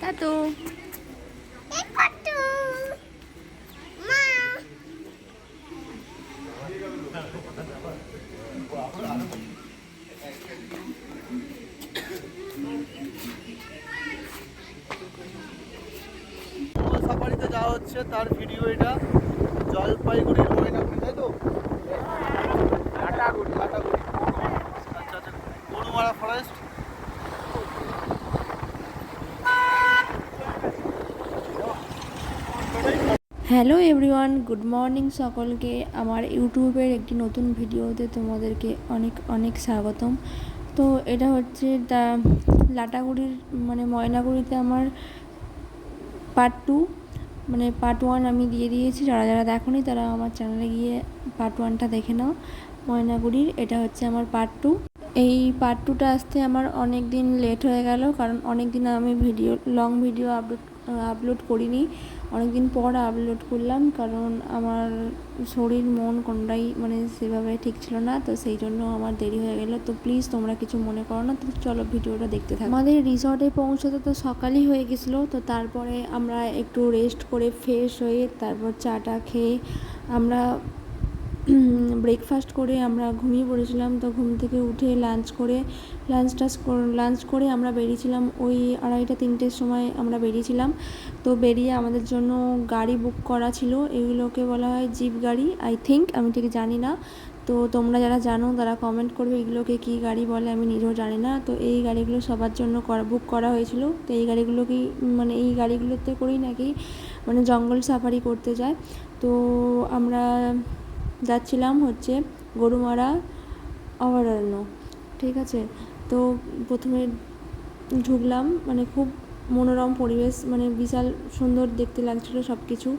তাতো সাফারিতে যাওয়া হচ্ছে তার ভিডিও এটা। জলপাইগুড়ির ময়নাগুড়ি তাই তো লাটাগুড়ি লাটাগুড়ি আচ্ছা আচ্ছা Gorumara forest hello everyone, good morning সকলকে। আমার ইউটিউবের একটি নতুন ভিডিওতে তোমাদেরকে অনেক অনেক স্বাগতম। তো এটা হচ্ছে দা লাটাগুড়ির মানে ময়নাগুড়িতে আমার পার্ট টু মানে পার্ট ওয়ান আমি দিয়ে দিয়েছি। যারা যারা দেখোনি তারা আমার চ্যানেলে গিয়ে পার্ট ওয়ানটা দেখে নাও, ময়নাগুড়ির। এটা হচ্ছে আমার পার্ট টু এই পার্ট টুটা আসতে আমার অনেক দিন লেট হয়ে গেল, কারণ অনেক দিন আমি video long video upload upload করিনি। অনেক দিন পর আপলোড করলাম কারণ আমার শরীর, মন কোনটাই মানে সেভাবে ঠিক ছিল না, তো সেই জন্য আমার দেরি হয়ে গেল। তো প্লিজ তোমরা কিছু মনে করো না, তো চলো ভিডিওটা দেখতে থাকো। আমাদের রিসর্টে পৌঁছতে তো সকালই হয়ে গেছিল, তো তারপরে আমরা একটু রেস্ট করে ফ্রেশ হয়ে তারপর চাটা খেয়ে আমরা ব্রেকফাস্ট করে আমরা ঘুমিয়ে পড়েছিলাম তো ঘুম থেকে উঠে লাঞ্চ করে লাঞ্চ টাচ লাঞ্চ করে আমরা বেরিয়েছিলাম ওই আড়াইটা তিনটের সময় আমরা বেরিয়েছিলাম। তো বেরিয়ে আমাদের জন্য গাড়ি বুক করা ছিল, এগুলোকে বলা হয় জিপ গাড়ি আই থিঙ্ক আমি ঠিক জানি না। তো তোমরা যারা জানো তারা কমেন্ট করবে এগুলোকে কী গাড়ি বলে, আমি নিজেও জানি না। তো এই গাড়িগুলো সবার জন্য করা বুক করা হয়েছিল। তো এই গাড়িগুলো কি মানে এই গাড়িগুলোতে করেই নাকি মানে জঙ্গল সাফারি করতে যায়। তো আমরা যাচ্ছিলাম হচ্ছে গরুমারা অভয়ারণ্য। ঠিক আছে? তো প্রথমে ঢুকলাম মানে খুব মনোরম পরিবেশ মানে বিশাল সুন্দর দেখতে লাগছিল সব কিছু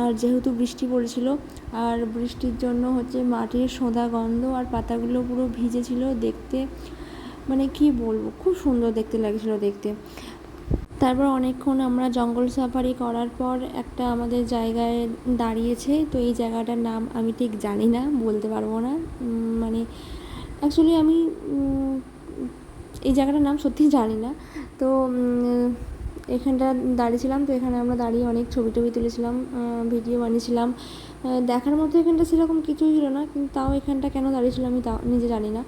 আর যেহেতু বৃষ্টি পড়েছিল, আর বৃষ্টির জন্য হচ্ছে মাটির সোঁদা গন্ধ আর পাতাগুলো পুরো ভিজে ছিল দেখতে মানে কি বলব, খুব সুন্দর দেখতে লাগছিল দেখতে। তারপর অনেকক্ষণ আমরা জঙ্গল সাফারি করার পর একটা আমাদের জায়গায় দাঁড়িয়েছে। তো এই জায়গাটার নাম আমি ঠিক জানি না, বলতে পারব না। মানে অ্যাকচুয়ালি আমি এই জায়গাটার নাম সত্যিই জানি না। তো এখানটা দাঁড়িয়েছিলাম, তো এখানে আমরা দাঁড়িয়ে অনেক ছবি টবি তুলেছিলাম ভিডিও বানিয়েছিলাম। দেখার মতো এখানটা সেরকম কিছুই ছিল না, কিন্তু তাও এখানটা কেন দাঁড়িয়েছিলাম আমি তাও নিজে জানি না।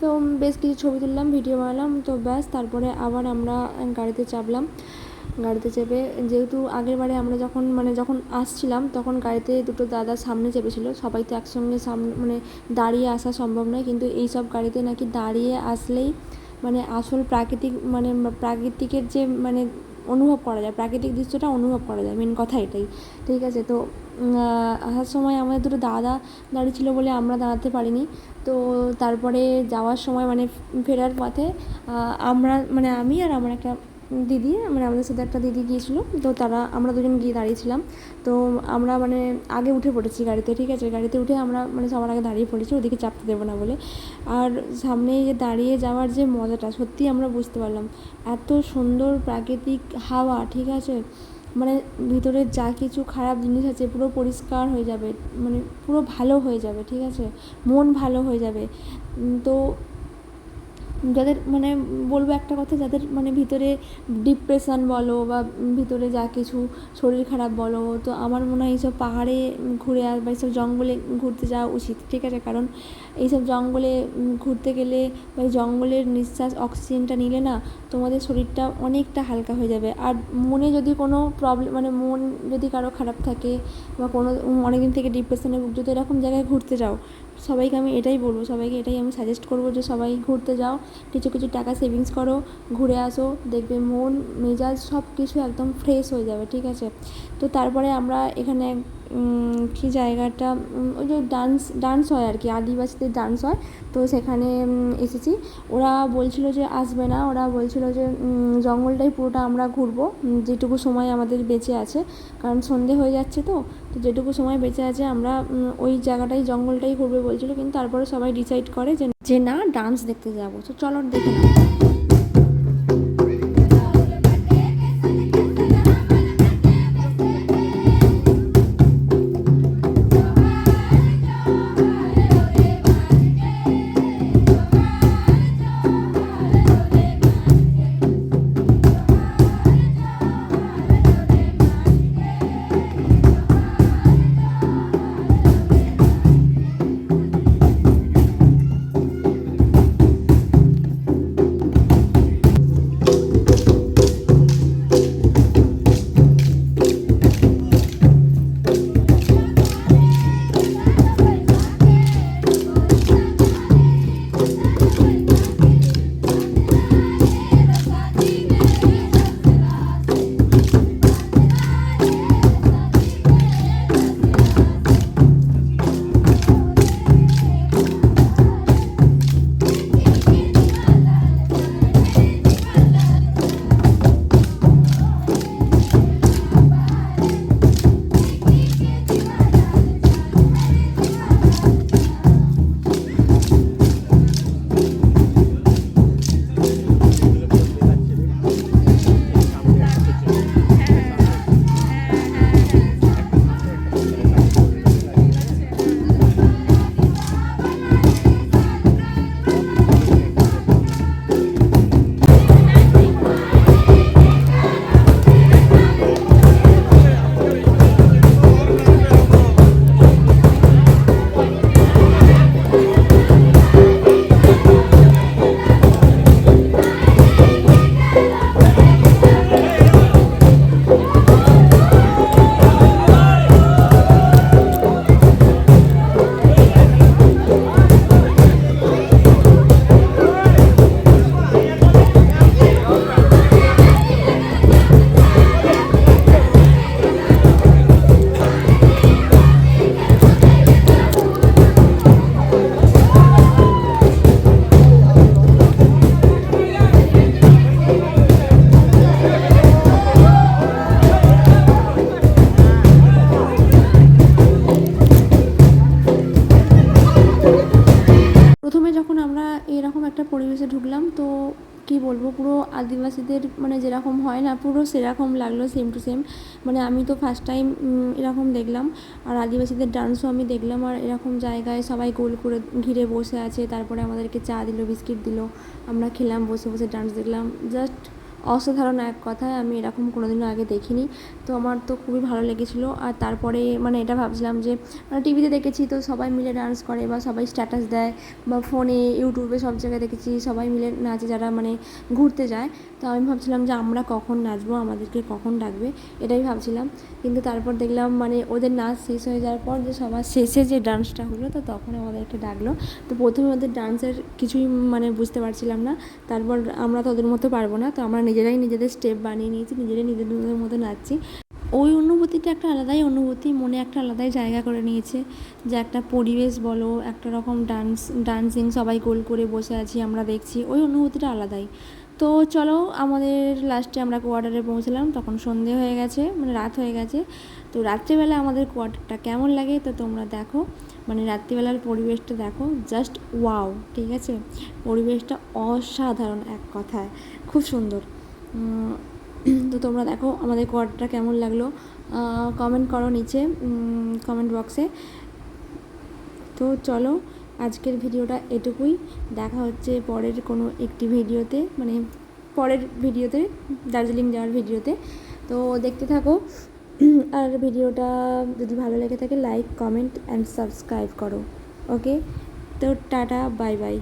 তো বেশ কিছু ছবি তুললাম, ভিডিও বানালাম, তো ব্যাস তারপরে আবার আমরা গাড়িতে চাপলাম। গাড়িতে চেপে যেহেতু আগের বারে আমরা যখন মানে যখন আসছিলাম তখন গাড়িতে দুটো দাদা সামনে চেপেছিল, সবাই তো একসঙ্গে সামনে মানে দাঁড়িয়ে আসা সম্ভব নয়, কিন্তু এই সব গাড়িতে নাকি দাঁড়িয়ে আসলেই মানে আসল প্রাকৃতিক মানে প্রাকৃতিকের যে মানে অনুভব করা যায়, প্রাকৃতিক দৃশ্যটা অনুভব করা যায় মেন কথা এটাই, ঠিক আছে? তো আসার সময় আমাদের দুটো দাদা দাঁড়িয়ে ছিল বলে আমরা দাঁড়াতে পারিনি। তো তারপরে যাওয়ার সময় মানে ফেরার পথে আমরা মানে আমি আর আমার একটা দিদি মানে আমাদের সাথে একটা দিদি গিয়েছিল, তো তারা, আমরা দুজন গিয়ে দাঁড়িয়েছিলাম। তো আমরা মানে আগে উঠে পড়েছি গাড়িতে, ঠিক আছে? গাড়িতে উঠে আমরা মানে সবার আগে দাঁড়িয়ে পড়েছি, ওদিকে চাপতে দেবো না বলে। আর সামনে যে দাঁড়িয়ে যাওয়ার যে মজাটা, সত্যি আমরা বুঝতে পারলাম। এত সুন্দর প্রাকৃতিক হাওয়া, ঠিক আছে? মানে ভিতরে যা কিছু খারাপ জিনিস আছে, পুরো পরিষ্কার হয়ে যাবে মানে পুরো ভালো হয়ে যাবে, ঠিক আছে? মন ভালো হয়ে যাবে। তো যাদের মানে বলব একটা কথা, যাদের মানে ভিতরে ডিপ্রেশন বলো বা ভিতরে যা কিছু শরীর খারাপ বলো, তো আমার মনে হয় এইসব পাহাড়ে ঘুরে আর বা এইসব জঙ্গলে ঘুরতে যাওয়া উচিত, ঠিক আছে? কারণ এইসব জঙ্গলে ঘুরতে গেলে বা জঙ্গলের নিঃশ্বাস অক্সিজেনটা নিলে না তোমাদের শরীরটা অনেকটা হালকা হয়ে যাবে। আর মনে যদি কোনো প্রবলেম মানে মন যদি কারও খারাপ থাকে বা কোনো, অনেকদিন থেকে ডিপ্রেশনে ভুগছো, তো এরকম জায়গায় ঘুরতে যাও। সবাইকে আমি এটাই বলব, সবাইকে এটাই আমি সাজেস্ট করব যে সবাই ঘুরতে যাও, কিছু কিছু টাকা সেভিংস করো, ঘুরে আসো, দেখবে মন, মেজাজ সব কিছু একদম ফ্রেশ হয়ে যাবে, ঠিক আছে? তো তারপরে আমরা এখানে কি জায়গাটা ওই যে ডান্স ডান্স হয় আর কি, আদিবাসীদের ডান্স হয়। তো সেখানে এসেছি। ওরা বলছিল যে আসবে না, ওরা বলছিল যে জঙ্গলটাই পুরোটা আমরা ঘুরবো যেটুকু সময় আমাদের বেঁচে আছে। কারণ সন্ধে হয়ে যাচ্ছে তো তো যেটুকু সময় বেঁচে আছে আমরা ওই জায়গাটাই, জঙ্গলটাই ঘুরবে বলছিল। কিন্তু তারপরে সবাই ডিসাইড করে যে না ডান্স দেখতে যাব। তো চলো দেখে কি বলব, পুরো আদিবাসীদের মানে যেরকম হয় না, পুরো সেরকম লাগল সেম টু সেম মানে আমি তো ফার্স্ট টাইম এরকম দেখলাম। আর আদিবাসীদের ডান্সও আমি দেখলাম, আর এরকম জায়গায় সবাই গোল করে ঘিরে বসে আছে। তারপরে আমাদেরকে চা দিল, বিস্কিট দিল। আমরা খেলাম, বসে বসে ডান্স দেখলাম। জাস্ট অসাধারণ এক কথায় আমি এরকম কোনোদিনও আগে দেখিনি। তো আমার তো খুবই ভালো লেগেছিলো। আর তারপরে মানে এটা ভাবছিলাম যে মানে টিভিতে দেখেছি তো সবাই মিলে ডান্স করে বা সবাই স্ট্যাটাস দেয় বা ফোনে ইউটিউবে সব জায়গায় দেখেছি সবাই মিলে নাচে যারা মানে ঘুরতে যায়। তো আমি ভাবছিলাম যে আমরা কখন নাচবো, আমাদেরকে কখন ডাকবে, এটাই ভাবছিলাম। কিন্তু তারপর দেখলাম মানে ওদের নাচ শেষ হয়ে যাওয়ার পর যে সবার শেষে যে ডান্সটা হলো, তো তখন আমাদেরকে ডাকলো। তো প্রথমে ওদের ডান্সের কিছুই মানে বুঝতে পারছিলাম না। তারপর আমরা তো ওদের মতো পারব না, তো আমরা নিজেরাই নিজেদের স্টেপ বানিয়ে নিয়েছি, নিজেরাই নিজেদের মতো নাচছি। ওই অনুভূতিটা একটা আলাদাই অনুভূতি, মনে একটা আলাদাই জায়গা করে নিয়েছে। যে একটা পরিবেশ বলো, একটা রকম ডান্স ডান্সিং সবাই গোল করে বসে আছি, আমরা দেখছি, ওই অনুভূতিটা আলাদাই। তো চলো, আমাদের লাস্টে আমরা কোয়ার্টারে পৌঁছলাম, তখন সন্ধে হয়ে গেছে মানে রাত হয়ে গেছে। তো রাত্রিবেলা আমাদের কোয়ার্টারটা কেমন লাগে তো তোমরা দেখো। মানে রাত্রিবেলার পরিবেশটা দেখো জাস্ট ওয়াও ঠিক আছে? পরিবেশটা অসাধারণ এক কথায়, খুব সুন্দর। তো তোমরা দেখো আমাদের কোয়ার্টারটা কেমন লাগল। কমেন্ট করো নিচে কমেন্ট বক্সে তো চলো আজকের ভিডিওটা এটুকুই। দেখা হচ্ছে পরের কোনো একটি ভিডিওতে মানে পরের ভিডিওতে, দার্জিলিং যাওয়ার ভিডিওতে। তো দেখতে থাকো। আর ভিডিওটা যদি ভালো লেগে থাকে লাইক কমেন্ট অ্যান্ড সাবস্ক্রাইব করো। ওকে তো টাটা বাই বাই